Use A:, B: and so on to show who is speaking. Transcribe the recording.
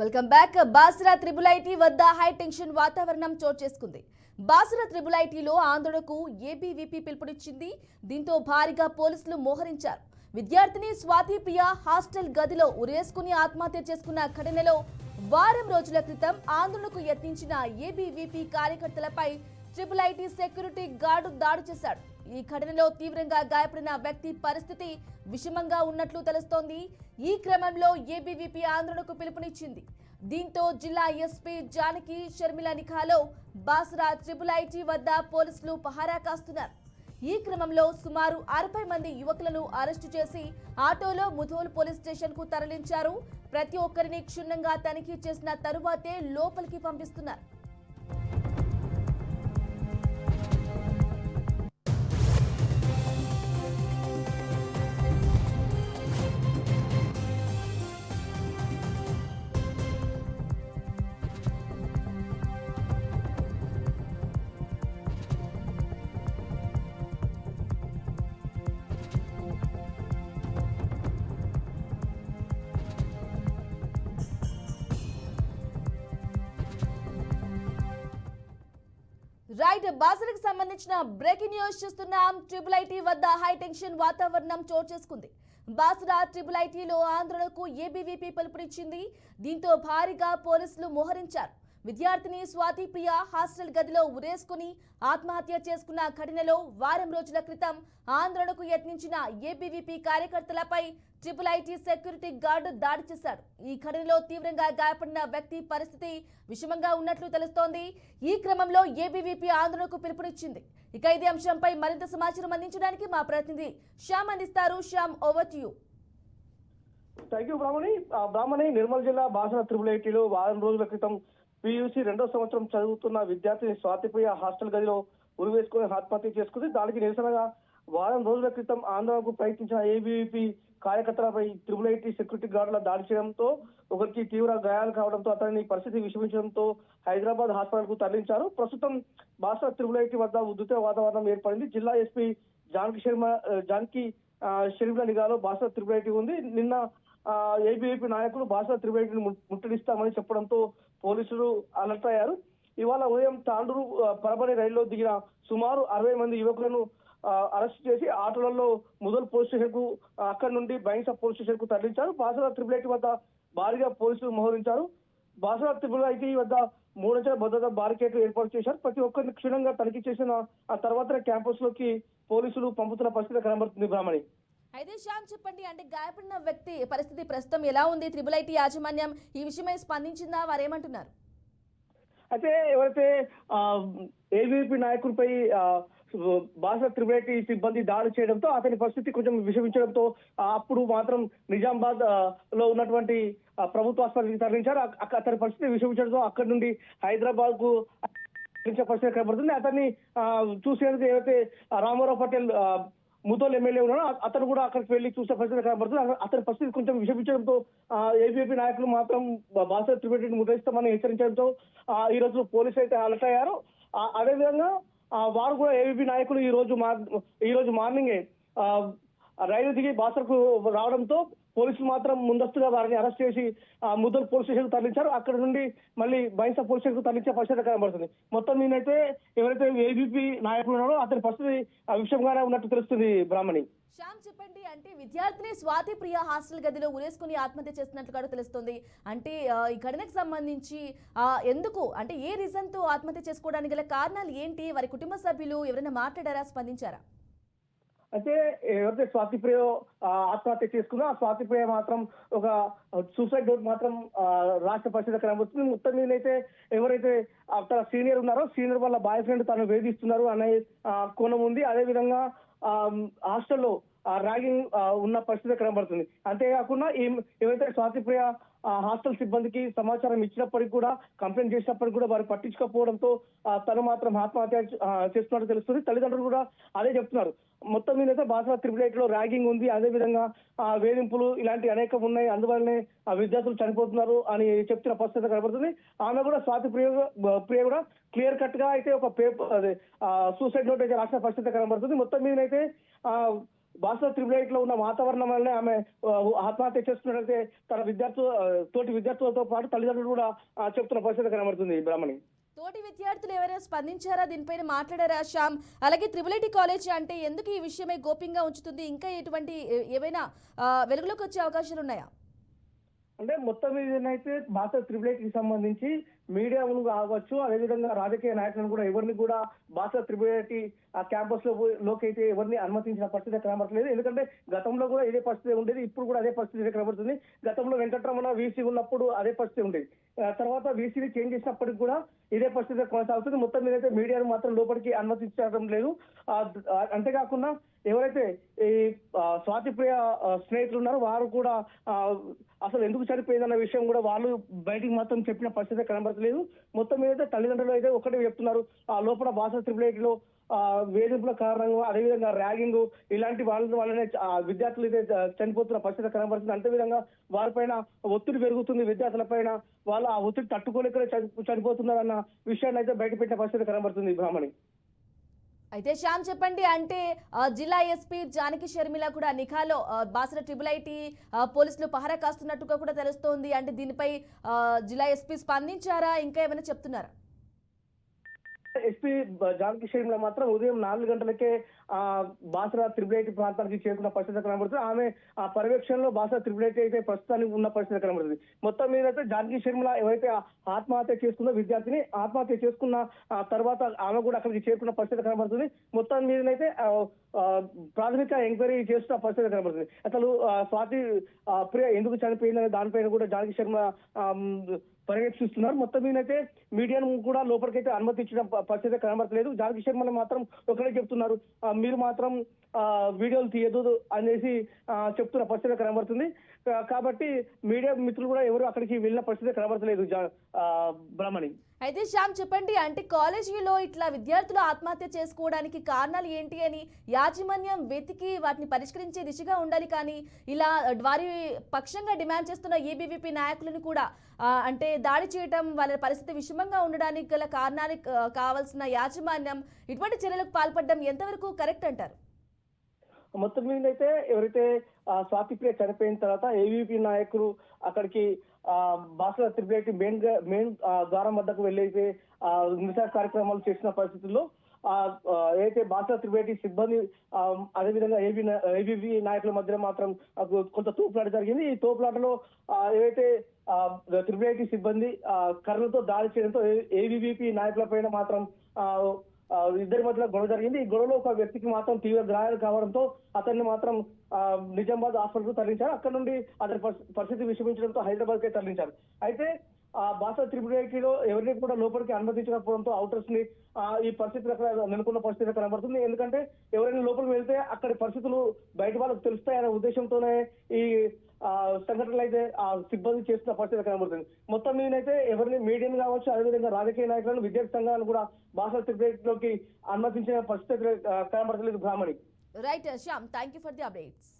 A: Welcome back Basara triple IT వద్ద high tension వాతావరణం చోటు చేసుకుంది. బాసరా త్రిబుల్ ఐటీలో ఆందోళనకు ఏబీవీపీ పిలుపునిచ్చింది. దీంతో భారీగా పోలీసులు మోహరించారు. విద్యార్థిని స్వాతి ప్రియ హాస్టల్ గదిలో ఉరేసుకుని ఆత్మహత్య చేసుకున్న ఘటనలో వారం రోజుల క్రితం ఆందోళనకు యత్నించిన ఏబీవీపీ కార్యకర్తలపై ట్రిపుల్ ఐటీ సెక్యూరిటీ గార్డు దాడి చేశాడు. ఈ ఘటనలో తీవ్రంగా గాయపడిన వ్యక్తి పరిస్థితి విషమంగా ఉన్నట్లు తెలుస్తోంది. ఈ క్రమంలో ఏబీవీపీ ఆందోళనకు పిలుపునిచ్చింది. దీంతో జిల్లా ఎస్పీ జానకి షర్మిల నిఖాలో బాసరా ట్రిపుల్ ఐటీ వద్ద పోలీసులు పహారా కాస్తున్నారు. ఈ క్రమంలో సుమారు అరవై మంది యువకులను అరెస్టు చేసి ఆటోలో ముధోల్ పోలీస్ స్టేషన్కు తరలించారు. ప్రతి ఒక్కరిని క్షుణ్ణంగా తనిఖీ చేసిన తరువాతే లోపలికి పంపిస్తున్నారు. రైట్ బాసరకు సంబంధించిన బ్రేకింగ్ న్యూస్ చూస్తున్నాం. ట్రిపుల్ ఐటీ వద్ద హై టెన్షన్ వాతావరణం చోటు చేసుకుంది. బాసరా ట్రిపుల్ ఐటీలో ఆందోళనకు ఏబీవీపీ పిలుపునిచ్చింది దీంతో భారీగా పోలీసులు మోహరించారు. విద్యార్థిని స్వాతి ప్రియ హాస్టల్ గదిలో ఉరేసుకుని ఆత్మహత్య చేసుకున్న ఘటనలో వారం రోజుల క్రితం ఆందోళనకు యత్నించిన ఏబీవీపీ కార్యకర్తలపై ట్రిపుల్ ఐటీ సెక్యూరిటీ గార్డు దాడి చేశాడు. ఈ ఘటనలో తీవ్రంగా గాయపడిన వ్యక్తి పరిస్థితి విషమంగా ఉన్నట్లు తెలుస్తోంది. ఈ క్రమంలో ఏబీవీపీ ఆందోళనకు పిలుపునిచ్చింది. ఇక ఇదే అంశంపై మరింత సమాచారం అందించడానికి మా ప్రతినిధి శ్యామ్ అందిస్తారు. Shyam over to
B: thank you Brahmani Brahmani Nirmal జిల్లా బాసన త్రిపుల్ ఐటీలో వారం రోజుల క్రితం పియూసీ రెండో సంవత్సరం చదువుతున్న విద్యార్థిని స్వాతిప్రియ హాస్టల్ గదిలో ఉరివేసుకుని ఆత్మహత్య చేసుకుంది. దానికి నిరసనగా వారం రోజుల క్రితం ఆందోళనకు ప్రయత్నించిన ఏబీవీపీ కార్యకర్తలపై త్రిబుల్ ఐటీ సెక్యూరిటీ గార్డుల దాడి చేయడంతో ఒకరికి తీవ్ర గాయాలు కావడంతో అతని పరిస్థితి విషమించడంతో హైదరాబాద్ హాస్పిటల్కు తరలించారు. ప్రస్తుతం భాష త్రిబుల్ ఐటీ వద్ద ఉద్దుత వాతావరణం ఏర్పడింది. జిల్లా ఎస్పీ జానకి శర్మ జానకి షరీఫ్ల నిఘాలో భాష త్రిబుల్ ఐటీ ఉంది. నిన్న ఏబీఏపీ నాయకులు భాషా త్రిబుల్ ముట్టడిస్తామని చెప్పడంతో పోలీసులు అలర్ట్ అయ్యారు. ఇవాళ ఉదయం తాండూరు పరబడి రైల్లో దిగిన సుమారు అరవై మంది యువకులను అరెస్ట్ చేసి ఆటోలలో ముదల్ పోలీస్ స్టేషన్కు అక్కడి నుండి బైన్సా పోలీస్ స్టేషన్కు తరలించారు. బాసరా త్రిబుల్ ఐటీ వద్ద భారీగా పోలీసులు మోహరించారు. బాసరా త్రిబుల్ ఐటీ వద్ద మూడంచెల భద్రత బారికేట్లు ఏర్పాటు చేశారు. ప్రతి ఒక్కరిని క్షుణ్ణంగా తనిఖీ చేసిన ఆ తర్వాత క్యాంపస్లోకి పోలీసులు పంపుతున్న పరిస్థితి కనబడుతుంది బ్రాహ్మణి.
A: అయితే శ్యామ్ చెప్పండి అంటే గాయపడిన వ్యక్తి పరిస్థితి ప్రస్తుతం ఎలా ఉంది? త్రిబుల్ ఐటీ యాజమాన్యం ఈ విషయమై స్పందించిందా? వారేమంటున్నారు?
B: అయితే ఎవరైతే ఏబీపీ నాయకుడిపై ఆ, భాష త్రివేటి సిబ్బంది దాడి చేయడంతో అతని పరిస్థితి కొంచెం విషమించడంతో అప్పుడు మాత్రం నిజామాబాద్లో ఉన్నటువంటి ప్రభుత్వ ఆసుపత్రికి తరలించారు. అతని పరిస్థితి విషమించడంతో అక్కడి నుండి హైదరాబాద్కు పరిస్థితి కనబడుతుంది. అతన్ని చూసేందుకు ఏవైతే రామారావు పటేల్ ముదోల్ ఎమ్మెల్యే ఉన్నాడు. అతను కూడా అక్కడికి వెళ్ళి చూసే పరిస్థితి కనబడుతుంది. అతని పరిస్థితి కొంచెం విషమించడంతో ఏబీపీ నాయకులు మాత్రం భాస్కర్ త్రివేటిని ముద్రిస్తామని హెచ్చరించడంతో ఆ, ఈ రోజు పోలీసు అయితే అలర్ట్ అయ్యారు. అదేవిధంగా ఆ, వారు కూడా ఏబీపీ నాయకులు ఈ రోజు మార్- ఈ రోజు మార్నింగే రైలు దిగి బాసరకు రావడంతో పోలీసులు మాత్రం ముందస్తుగా వారిని అరెస్ట్ చేసి ఆ, ముద్దలు పోలీస్ స్టేషన్ తరలించారు. అక్కడ నుండి మళ్ళీ బైన్సా పోలీస్ స్టేషన్ తరలించే పరిస్థితి కనబడుతుంది. మొత్తం నేనైతే ఎవరైతే ఏబీపీ నాయకులు ఉన్నారో అతని పరిస్థితి విషయంగానే ఉన్నట్టు తెలుస్తుంది బ్రాహ్మణి.
A: శ్యామ్ చెప్పండి అంటే విద్యార్థిని స్వాతి ప్రియ హాస్టల్ గదిలో ఉరేసుకుని ఆత్మహత్య చేస్తున్నట్లు కూడా తెలుస్తుంది. అంటే ఈ ఘటనకు సంబంధించి ఎందుకు అంటే ఏ రీజన్తో ఆత్మహత్య చేసుకోవడానికి గల కారణాలు ఏంటి? వారి కుటుంబ సభ్యులు ఎవరైనా మాట్లాడారా? స్పందించారా?
B: అంటే ఎవరైతే స్వాతిప్రియ ఆత్మహత్య చేసుకున్నా ఆ స్వాతిప్రియ మాత్రం ఒక సూసైడ్ నోట్ మాత్రం రాష్ట్ర పరిస్థితి కనబడుతుంది మొత్తం మీద అయితే ఎవరైతే అక్కడ సీనియర్ ఉన్నారో సీనియర్ వాళ్ళ బాయ్ ఫ్రెండ్ తను వేధిస్తున్నారు అనే కోణం ఉంది. అదే విధంగా హాస్టల్లో ఆ ర్యాగింగ్ ఉన్న పరిస్థితి కనబడుతుంది. అంతేకాకుండా ఈ ఏవైతే స్వాతిప్రియ హాస్టల్ సిబ్బందికి సమాచారం ఇచ్చినప్పటికీ కూడా కంప్లైంట్ చేసినప్పటికీ కూడా వారు పట్టించుకోకపోవడంతో తను మాత్రం ఆత్మహత్య చేస్తున్నట్టు తెలుస్తుంది. తల్లిదండ్రులు కూడా అదే చెప్తున్నారు. మొత్తం మీద అయితే బాసరా త్రిపుల్లో ర్యాగింగ్ ఉంది. అదే విధంగా ఆ, వేధింపులు ఇలాంటి అనేకం ఉన్నాయి. అందువల్లనే ఆ విద్యార్థులు చనిపోతున్నారు అని చెప్తున్న పరిస్థితి కనబడుతుంది. ఆమె కూడా స్వాతి ప్రియ ప్రియ కూడా క్లియర్ కట్గా అయితే ఒక పేపర్ అదే సూసైడ్ నోట్ అయితే రాసిన పరిస్థితి కనబడుతుంది. మొత్తం మీద అయితే ఆ బాసర త్రిబుల్ ఎయిట్లో ఉన్న వాతావరణం వల్లనే ఆమె ఆత్మహత్య చేసుకున్నట్లయితే తన విద్యార్థులు తోటి విద్యార్థులతో పాటు తల్లిదండ్రులు కూడా చెప్తున్న పరిస్థితి కనబడుతుంది బ్రాహ్మణి.
A: తోటి విద్యార్థులు ఎవరైనా స్పందించారా? దీనిపైన మాట్లాడారా శ్యామ్? అలాగే త్రిబుల్ ఐటీ కాలేజ్ అంటే ఎందుకు ఈ విషయమే గోప్యంగా ఉంచుతుంది? ఇంకా ఎటువంటి ఏవైనా వెలుగులోకి వచ్చే అవకాశాలు ఉన్నాయా?
B: అంటే మొత్తం ఏదైతే భారత త్రిబులేట్కి సంబంధించి మీడియాను కావచ్చు అదేవిధంగా రాజకీయ నాయకులను కూడా ఎవరిని కూడా భారత త్రిబుల్ ఆ క్యాంపస్లో లోకి అయితే ఎవరిని అనుమతించిన పరిస్థితి కనబడలేదు ఎందుకంటే గతంలో కూడా ఇదే పరిస్థితి ఉండేది ఇప్పుడు కూడా అదే పరిస్థితి కనబడుతుంది. గతంలో వెంకటరమణ వీసీ ఉన్నప్పుడు అదే పరిస్థితి ఉండేది. తర్వాత వీసీని చేంజ్ చేసినప్పటికి కూడా ఇదే పరిస్థితి కొనసాగుతుంది. మొత్తం మీద అయితే మీడియాను మాత్రం లోపలికి అనుమతించడం లేదు. అంతేకాకుండా ఎవరైతే ఈ స్వాతి స్వాతిప్రియ స్నేహితులు ఉన్నారో వారు కూడా అసలు ఎందుకు చనిపోయిందన్న విషయం కూడా వాళ్ళు బయటికి మాత్రం చెప్పిన పరిస్థితి కనబడలేదు. మొత్తం మీద అయితే తల్లిదండ్రులు అయితే ఒకటే చెప్తున్నారు. ఆ లోపల భాష త్రిపుల్లో వేధింపుల కారణంగా అదేవిధంగా ర్యాగింగ్ ఇలాంటి వాళ్ళ వల్లనే ఆ, విద్యార్థులు అయితే చనిపోతున్న పరిస్థితి కనబడుతుంది. అంతేవిధంగా వారిపైన ఒత్తిడి పెరుగుతుంది. విద్యార్థుల పైన వాళ్ళు ఆ ఒత్తిడి తట్టుకోలేక చని- చనిపోతున్నారన్న విషయాన్ని అయితే బయటపెట్టిన పరిస్థితి కనబడుతుంది బ్రాహ్మణి.
A: అయితే శ్యామ్ చెప్పండి అంటే జిల్లా ఎస్పీ జానకి షర్మిల కూడా నిఘాలో బాసర ట్రిపుల్ ఐటీ పోలీసులు పహరా కాస్తున్నట్టుగా కూడా తెలుస్తోంది. అంటే దీనిపై జిల్లా ఎస్పీ స్పందించారా? ఇంకా ఏమైనా చెప్తున్నారా?
B: ఎస్పీ జానకి మాత్రం ఉదయం నాలుగు గంటలకే ఆ బాసరా త్రిబుల్ ప్రాంతానికి చేరుకున్న పరిస్థితి కనబడుతుంది. ఆమె ఆ పర్యవేక్షణలో బాసరా త్రిబుల్ అయితే ప్రస్తుతానికి ఉన్న పరిస్థితి కనబడుతుంది. మొత్తం మీద అయితే జానకి శర్మల ఎవరైతే ఆత్మహత్య చేసుకున్న విద్యార్థిని ఆత్మహత్య చేసుకున్న తర్వాత ఆమె కూడా అక్కడికి చేరుకున్న పరిస్థితి కనబడుతుంది. మొత్తం మీదనైతే ప్రాథమిక ఎంక్వైరీ చేస్తున్న పరిస్థితి కనబడుతుంది. అసలు స్వాతి ప్రియ ఎందుకు చనిపోయిందనే దానిపైన కూడా జానకి శర్మ పర్యవేక్షిస్తున్నారు. మొత్తం మీదైతే మీడియాను కూడా లోపలికైతే అనుమతించడం పరిస్థితి కనబడట్లేదు. జానకి శర్మలు మాత్రం ఒకటే చెప్తున్నారు. మీరు మాత్రం వీడియోలు తీయదు అనేసి చెప్తున్న పరిస్థితి కనబడుతుంది. కాబట్టి మీడియా మిత్రులు కూడా ఎవరు అక్కడికి వెళ్ళిన పరిస్థితి కనబడతలేదు బ్రహ్మణి.
A: అయితే శ్యామ్ చెప్పండి. అంటే కాలేజీలో ఇట్లా విద్యార్థులు ఆత్మహత్య చేసుకోవడానికి కారణాలు ఏంటి అని యాజమాన్యం వెతికి వాటిని పరిష్కరించే దిశగా ఉండాలి కానీ ఇలా వారి పక్షంగా డిమాండ్ చేస్తున్న ఏబీవీపీ నాయకులను కూడా అంటే దాడి చేయటం వాళ్ళ పరిస్థితి విషమంగా ఉండడానికి గల కారణాలు కావాల్సిన యాజమాన్యం ఇటువంటి చర్యలకు పాల్పడడం ఎంతవరకు కరెక్ట్ అంటారు?
B: మొత్తం మీద అయితే ఎవరైతే స్వాతి ప్రియ చనిపోయిన తర్వాత ఏవీపీ నాయకులు అక్కడికి ఆ బాసల త్రిపేటి మెయిన్ మెయిన్ ద్వారం వద్దకు వెళ్ళైతే ఆ నిరసన కార్యక్రమాలు చేసిన పరిస్థితుల్లో ఆ ఏదైతే బాసల త్రిపేటి సిబ్బంది అదే అదేవిధంగా ఏబీ ఏబీపీ నాయకుల మధ్య మాత్రం కొంత తోపులాట జరిగింది. ఈ తోపులాటలో ఆ, ఏవైతే సిబ్బంది ఆ, కర్రలతో దాడి చేయడంతో ఏబీవీపీ నాయకుల పైన మాత్రం ఆ, ఇద్దరి మధ్యలో గొడవ జరిగింది. ఈ గొడవలో ఒక వ్యక్తికి మాత్రం తీవ్ర గాయాలు కావడంతో అతన్ని మాత్రం నిజామాబాద్ హాస్పిటల్ తరలించారు. అక్కడ నుండి అతని పరిస్థితి విషమించడంతో హైదరాబాద్ కే తరలించారు. అయితే ఆ భాష త్రిపురలో ఎవరిని కూడా లోపలికి అనుమతించకపోవడంతో అవుటర్స్ని ఆ, ఈ పరిస్థితి అక్కడ నెలకొన్న పరిస్థితి కనబడుతుంది. ఎందుకంటే ఎవరైనా లోపలికి వెళ్తే అక్కడి పరిస్థితులు బయట వాళ్ళకి తెలుస్తాయనే ఉద్దేశంతోనే ఈ సంఘటనలు అయితే ఆ సిబ్బంది చేస్తున్న పరిస్థితి కనబడుతుంది. మొత్తం మీదైతే ఎవరిని మీడియం కావచ్చు అదేవిధంగా రాజకీయ నాయకులను విద్యార్థి సంఘాలను కూడా భాష లోకి అనుమతించిన పరిస్థితి కనబడతలేదు Brahmani
A: right Shyam thank you for the updates